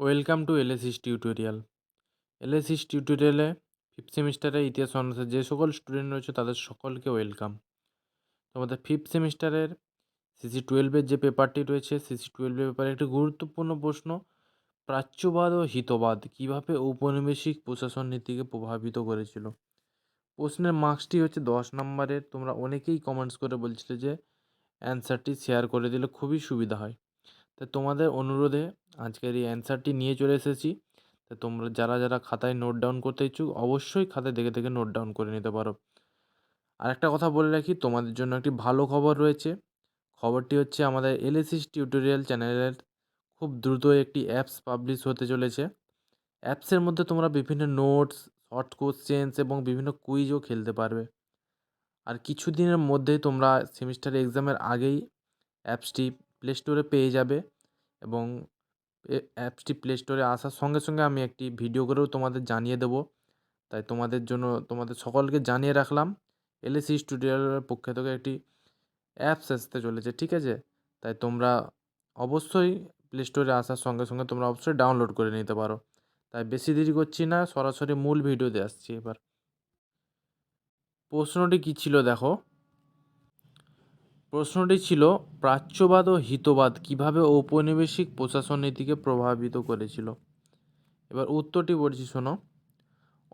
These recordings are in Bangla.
ওয়েলকাম টু এলএসিস টিউটোরিয়াল এলএসিস টিউটোরিয়ালে ফিফথ সেমিস্টারের ইতিহাস অনার্সের যে সকল স্টুডেন্ট রয়েছে তাদের সকলকে ওয়েলকাম তোমাদের ফিফথ সেমিস্টারের সিসি টুয়েলভের যে পেপারটি রয়েছে সিসি টুয়েলভের পেপারে একটি গুরুত্বপূর্ণ প্রশ্ন, প্রাচ্যবাদ ও হিতবাদ কীভাবে ঔপনিবেশিক প্রশাসন নীতিকে প্রভাবিত করেছিল? প্রশ্নের মার্কসটি হচ্ছে দশ নম্বরের, তোমরা অনেকেই কমেন্টস করে বলছিলে যে অ্যান্সারটি শেয়ার করে দিলে খুবই সুবিধা হয়। তো তোমাদের অনুরোধে আজকের এই অ্যান্সারটি নিয়ে চলে এসেছি। তো তোমরা যারা যারা খাতায় নোট ডাউন করতে ইচ্ছুক, অবশ্যই খাতায় দেখে দেখে নোট ডাউন করে নিতে পারো। আরেকটা কথা বলে রাখি, তোমাদের জন্য একটি ভালো খবর রয়েছে। খবরটি হচ্ছে আমাদের এলএসিস টিউটোরিয়াল চ্যানেলের খুব দ্রুত একটি অ্যাপস পাবলিশ হতে চলেছে। অ্যাপসের মধ্যে তোমরা বিভিন্ন নোটস শর্ট কোশ্চেন্স এবং বিভিন্ন কুইজও খেলতে পারবে। আর কিছু দিনের মধ্যেই তোমরা সেমিস্টার এক্সামের আগেই অ্যাপসটি প্লে স্টোরে পেয়ে যাবে। এবং অ্যাপসটি প্লে স্টোরে আসার সঙ্গে সঙ্গে আমি একটি ভিডিও করেও তোমাদের জানিয়ে দেবো। তাই তোমাদের জন্য, তোমাদের সকলকে জানিয়ে রাখলাম। এলএসি স্টুডিওর পক্ষ থেকে একটি অ্যাপস আসতে চলেছে, ঠিক আছে? তাই তোমরা অবশ্যই প্লে স্টোরে আসার সঙ্গে সঙ্গে তোমরা অবশ্যই ডাউনলোড করে নিতে পারো। তাই বেশি দেরি করছি না, সরাসরি মূল ভিডিওতে আসছি এবার। প্রশ্নটি কী ছিল দেখো? প্রশ্নটি ছিল, প্রাচ্যবাদ ও হিতবাদ কীভাবে ঔপনিবেশিক প্রশাসন নীতিকে প্রভাবিত করেছিল? এবার উত্তরটি বলছি, শোনো।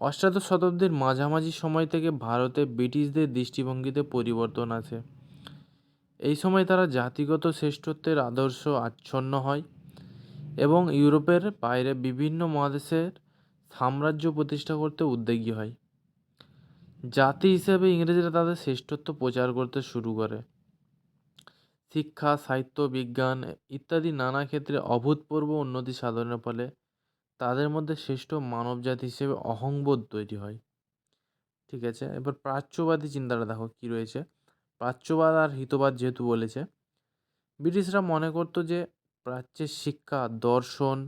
অষ্টাদশ শতাব্দীর মাঝামাঝি সময় থেকে ভারতে ব্রিটিশদের দৃষ্টিভঙ্গিতে পরিবর্তন আসে এই সময় তারা জাতিগত শ্রেষ্ঠত্বের আদর্শ আচ্ছন্ন হয় এবং ইউরোপের বাইরে বিভিন্ন মহাদেশের সাম্রাজ্য প্রতিষ্ঠা করতে উদ্যোগী হয়। জাতি হিসেবে ইংরেজরা তাদের শ্রেষ্ঠত্ব প্রচার করতে শুরু করে। শিক্ষা, সাহিত্য, বিজ্ঞান ইত্যাদি নানা ক্ষেত্রে অভূতপূর্ব উন্নতি সাধনের ফলে তাদের মধ্যে শ্রেষ্ঠ মানবজাতি হিসেবে অহংবোধ তৈরি হয়। ঠিক আছে? এবার প্রাচ্যবাদী চিন্তাটা দেখো কী রয়েছে। প্রাচ্যবাদ আর হিতবাদ যেহেতু বলেছে, ব্রিটিশরা মনে করতো যে প্রাচ্যের শিক্ষা, দর্শন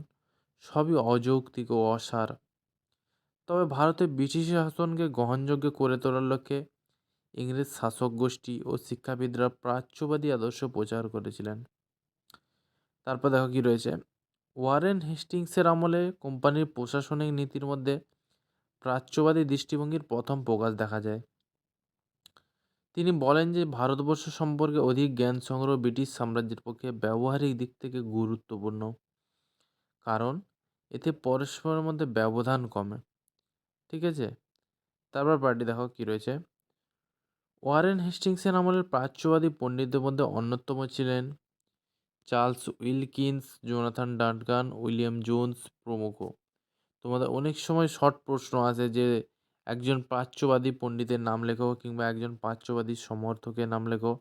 সবই অযৌক্তিক ও অসার। তবে ভারতে ব্রিটিশ শাসনকে গ্রহণযোগ্য করে তোলার লক্ষ্যে ইংরেজ শাসক গোষ্ঠী ও শিক্ষাবিদরা প্রাচ্যবাদী আদর্শ প্রচার করেছিলেন। তারপর দেখো কী রয়েছে। ওয়ারেন হেস্টিংসের আমলে কোম্পানির প্রশাসনিক নীতির মধ্যে প্রাচ্যবাদী দৃষ্টিভঙ্গির প্রথম প্রকাশ দেখা যায়। তিনি বলেন যে, ভারতবর্ষ সম্পর্কে অধিক জ্ঞান সংগ্রহ ব্রিটিশ সাম্রাজ্যের পক্ষে ব্যবহারিক দিক থেকে গুরুত্বপূর্ণ। কারণ, এতে পরস্পরের মধ্যে ব্যবধান কমে। ঠিক আছে? তারপর পার্টি দেখো কী রয়েছে। ওয়ারেন হেস্টিংসের আমলের প্রাচ্যবাদী পণ্ডিতদের মধ্যে অন্যতম ছিলেন Charles Wilkins, Jonathan Duncan William Jones প্রমুখ। তোমাদের অনেক সময় শর্ট প্রশ্ন আছে যে একজন প্রাচ্যবাদী পণ্ডিতের নাম লেখো কিংবা একজন প্রাচ্যবাদী সমর্থকের নাম লেখো।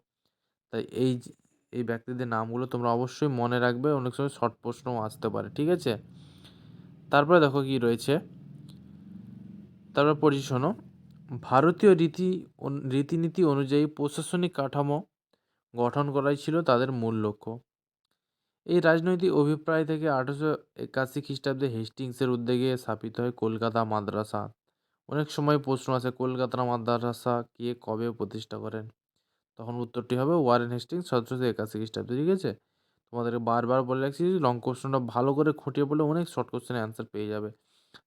তাই এই এই ব্যক্তিদের নামগুলো তোমরা অবশ্যই মনে রাখবে, অনেক সময় শর্ট প্রশ্নও আসতে পারে, ঠিক আছে? তারপরে দেখো কি রয়েছে। তারপর পড়ি শোনো। ভারতীয় রীতি রীতিনীতি অনুযায়ী প্রশাসনিক কাঠামো গঠন করাই ছিল তাদের মূল লক্ষ্য। এই রাজনৈতিক অভিপ্রায় থেকে আঠেরোশো একাশি খ্রিস্টাব্দে হেস্টিংসের উদ্যোগে স্থাপিত হয় কলকাতা মাদ্রাসা। অনেক সময় প্রশ্ন আছে কলকাতা মাদ্রাসা কে কবে প্রতিষ্ঠা করেন? তখন উত্তরটি হবে ওয়ারেন হেস্টিংস সতেরোশো একাশি খ্রিস্টাব্দে, ঠিক আছে? তোমাদেরকে বারবার বলে রাখছি লং কোশ্চেনটা ভালো করে খুঁটিয়ে পড়লে অনেক শর্ট কোশ্চেনের অ্যান্সার পেয়ে যাবে।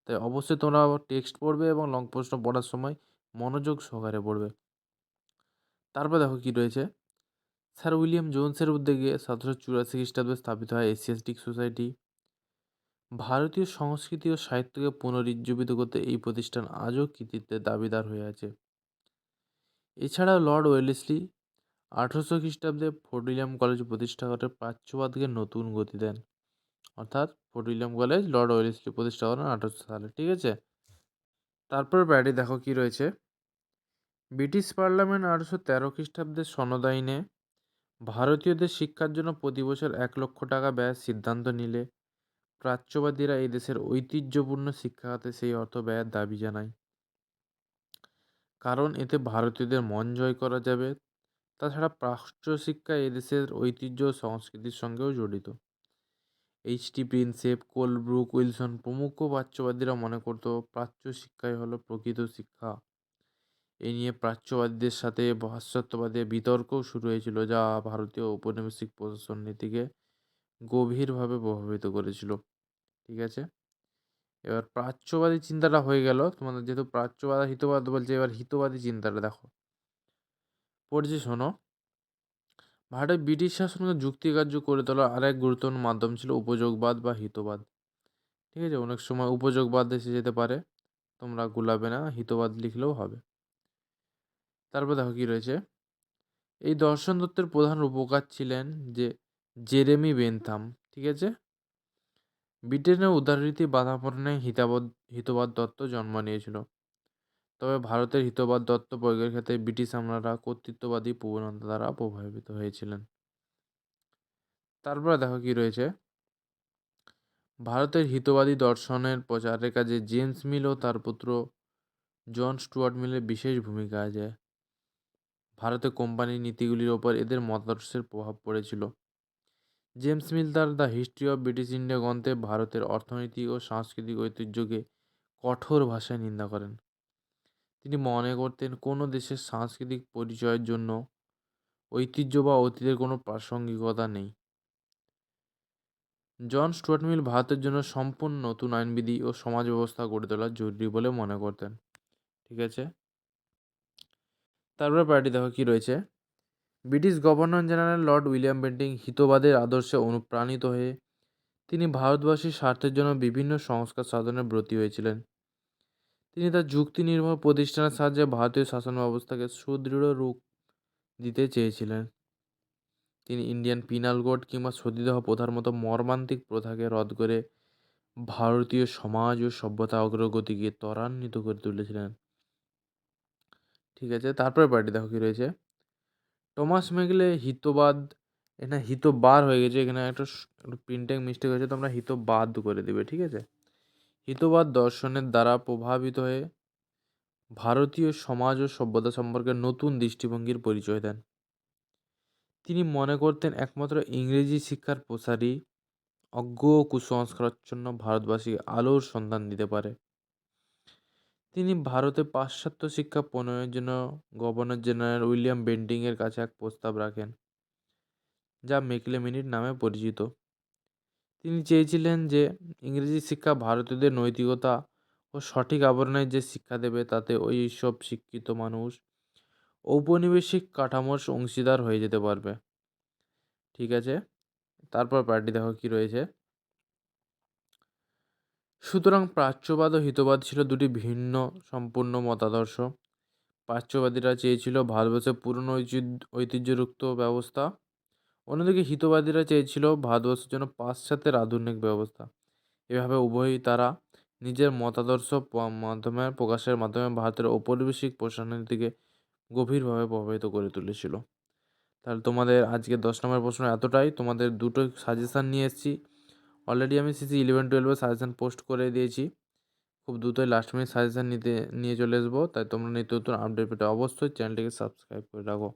তাই অবশ্যই তোমরা টেক্সট পড়বে এবং লং প্রশ্ন পড়ার সময় মনোযোগ সহকারে পড়বে। তারপর দেখো কী রয়েছে? স্যার উইলিয়াম জোনসের উদ্যোগে সতেরোশো চুরাশি খ্রিস্টাব্দে স্থাপিত হয় এশিয়াস্টিক সোসাইটি। ভারতীয় সংস্কৃতি ও সাহিত্যকে পুনরুজ্জীবিত করতে এই প্রতিষ্ঠান আজও কৃতিত্বের দাবিদার হয়ে আছে। এছাড়াও লর্ড ওয়েলেসলি আঠেরোশো খ্রিস্টাব্দে ফোর্ট উইলিয়াম কলেজ প্রতিষ্ঠা করে প্রাচ্যবাদকে নতুন গতি দেন। অর্থাৎ Fort William college Lord Wellesley প্রতিষ্ঠা করেন আঠেরোশো সালে, ঠিক আছে? তারপর ব্যাডি, দেখো কি রয়েছে। ব্রিটিশ পার্লামেন্ট আটশো তেরো খ্রিস্টাব্দের সনদ আইনে ভারতীয়দের শিক্ষার জন্য প্রতি বছর এক লক্ষ টাকা ব্যয়ের সিদ্ধান্ত নিলে প্রাচ্যবাদীরা এই দেশের ঐতিহ্যপূর্ণ শিক্ষা খাতে সেই অর্থ ব্যয়ের দাবি জানায়। কারণ এতে ভারতীয়দের মন জয় করা যাবে। তাছাড়া প্রাচ্য শিক্ষা এদেশের ঐতিহ্য ও সংস্কৃতির সঙ্গেও জড়িত। H T Prinsep Colebrooke Wilson প্রমুখ প্রাচ্যবাদীরা মনে করত প্রাচ্য শিক্ষাই হলো প্রকৃত শিক্ষা। এই নিয়ে প্রাচ্যবাদীদের সাথে পাশ্চাত্যবাদের বিতর্কও শুরু হয়েছিল, যা ভারতীয় ঔপনিবেশিক প্রশাসন নীতিকে গভীরভাবে প্রভাবিত করেছিল। ঠিক আছে? এবার প্রাচ্যবাদী চিন্তাটা হয়ে গেল। তোমাদের যেহেতু প্রাচ্যবাদ হিতবাদ বলছে, এবার হিতবাদী চিন্তাটা দেখো। পড়ছি শোনো। ভারতে ব্রিটিশ শাসনকে যুক্তিকার্য করে তোলার আরেক গুরুত্বপূর্ণ মাধ্যম ছিল উপযোগবাদ বা হিতবাদ। ঠিক আছে, অনেক সময় উপযোগবাদ এসে যেতে পারে, তোমরা গুলাবে না, হিতবাদ লিখলেও হবে। তারপর দেখো কী রয়েছে। এই দর্শন তত্ত্বের প্রধান উপকার ছিলেন যে, জেরেমি বেনথাম, ঠিক আছে? ব্রিটেনের উদারনীতি বাধাপূর্ণে হিতাবদ, হিতবাদ তত্ত্ব জন্ম নিয়েছিল। তবে ভারতের হিতবাদ দত্ত প্রয়োগের ক্ষেত্রে ব্রিটিশ আমলারা কর্তৃত্ববাদী প্রবণতা দ্বারা প্রভাবিত হয়েছিলেন। তারপরে দেখো কি রয়েছে। ভারতের হিতবাদী দর্শনের প্রচারের কাজে জেমস মিল ও তার পুত্র জন স্টুয়ার্ট মিলের বিশেষ ভূমিকা আছে। ভারতে কোম্পানির নীতিগুলির ওপর এদের মতাদর্শের প্রভাব পড়েছিল। জেমস মিল তার the history of British India গ্রন্থে ভারতের অর্থনৈতিক ও সাংস্কৃতিক ঐতিহ্যকে কঠোর ভাষায় নিন্দা করেন। তিনি মনে করতেন কোনো দেশের সাংস্কৃতিক পরিচয়ের জন্য ঐতিহ্য বা অতীতের কোনো প্রাসঙ্গিকতা নেই। জন স্টুয়ার্ট মিল ভারতের জন্য সম্পূর্ণ নতুন আইনবিধি ও সমাজ ব্যবস্থা গড়ে তোলা জরুরি বলে মনে করতেন। ঠিক আছে? তারপরে পার্টি দেখো কী রয়েছে? British governor general Lord William Bentinck হিতবাদের আদর্শে অনুপ্রাণিত হয়ে তিনি ভারতবাসীর স্বার্থের জন্য বিভিন্ন সংস্কার সাধনে ব্রতী হয়েছিলেন। তিনি তার যুক্তি নির্ভর প্রতিষ্ঠানের সাহায্যে ভারতীয় শাসন ব্যবস্থাকে সুদৃঢ় রূপ দিতে চেয়েছিলেন। তিনি ইন্ডিয়ান পিনাল কোড কিংবা সতীদাহ প্রথার মতো মর্মান্তিক প্রথাকে রদ করে ভারতীয় সমাজ ও সভ্যতা অগ্রগতিকে ত্বরান্বিত করে তুলেছিলেন। ঠিক আছে, তারপরে পার্টি দেখো কী রয়েছে। টমাস মেগলে হিতবাদ, এখানে হিতবার হয়ে গেছে, এখানে একটা প্রিন্টিং মিস্টেক হয়েছে, তোমরা হিতবাদ করে দেবে, ঠিক আছে? হিতবাদ দর্শনের দ্বারা প্রভাবিত হয়ে ভারতীয় সমাজ ও সভ্যতা সম্পর্কে নতুন দৃষ্টিভঙ্গির পরিচয় দেন। তিনি মনে করতেন একমাত্র ইংরেজি শিক্ষার প্রসারী, অজ্ঞ কুসংস্কারাচ্ছন্ন ভারতবাসী আলোর সন্ধান দিতে পারে। তিনি ভারতে পাশ্চাত্য শিক্ষা প্রণয়নের জন্য গভর্নর জেনারেল উইলিয়াম বেন্টিংয়ের কাছে এক প্রস্তাব রাখেন, যা মেকলেমিনির নামে পরিচিত। তিনি চেয়েছিলেন যে ইংরেজি শিক্ষা ভারতীয়দের নৈতিকতা ও সঠিক আবরণের যে শিক্ষা দেবে, তাতে ওই সব শিক্ষিত মানুষ ঔপনিবেশিক কাঠামোর অংশীদার হয়ে যেতে পারবে। ঠিক আছে? তারপর পার্টি দেখো কী রয়েছে। সুতরাং প্রাচ্যবাদ ও হিতবাদ ছিল দুটি ভিন্ন সম্পূর্ণ মতাদর্শ। প্রাচ্যবাদীরা চেয়েছিল ভারতবর্ষের পুরনো ঐতিহ্যযুক্ত ব্যবস্থা। অন্যদিকে হিতবাদীরা চেয়েছিল ভারতবর্ষের জন্য পাশ্চাত্যের আধুনিক ব্যবস্থা। এভাবে উভয়ই তারা নিজের মতাদর্শ মাধ্যমে প্রকাশের মাধ্যমে ভারতের ঔপনিবেশিক প্রশাসনের দিকে গভীরভাবে প্রভাবিত করে তুলেছিল। তাহলে তোমাদের আজকে দশ নম্বর প্রশ্ন এতটাই। তোমাদের দুটো সাজেশান নিয়ে এসেছি। অলরেডি আমি সিসি ইলেভেন টুয়েলভে সাজেশান পোস্ট করে দিয়েছি। খুব দ্রুতই লাস্ট মিনিট সাজেশান নিতে নিয়ে চলে আসব। তাই তোমরা নিত্য নতুন আপডেট পেতে অবশ্যই চ্যানেলটিকে সাবস্ক্রাইব করে রাখো।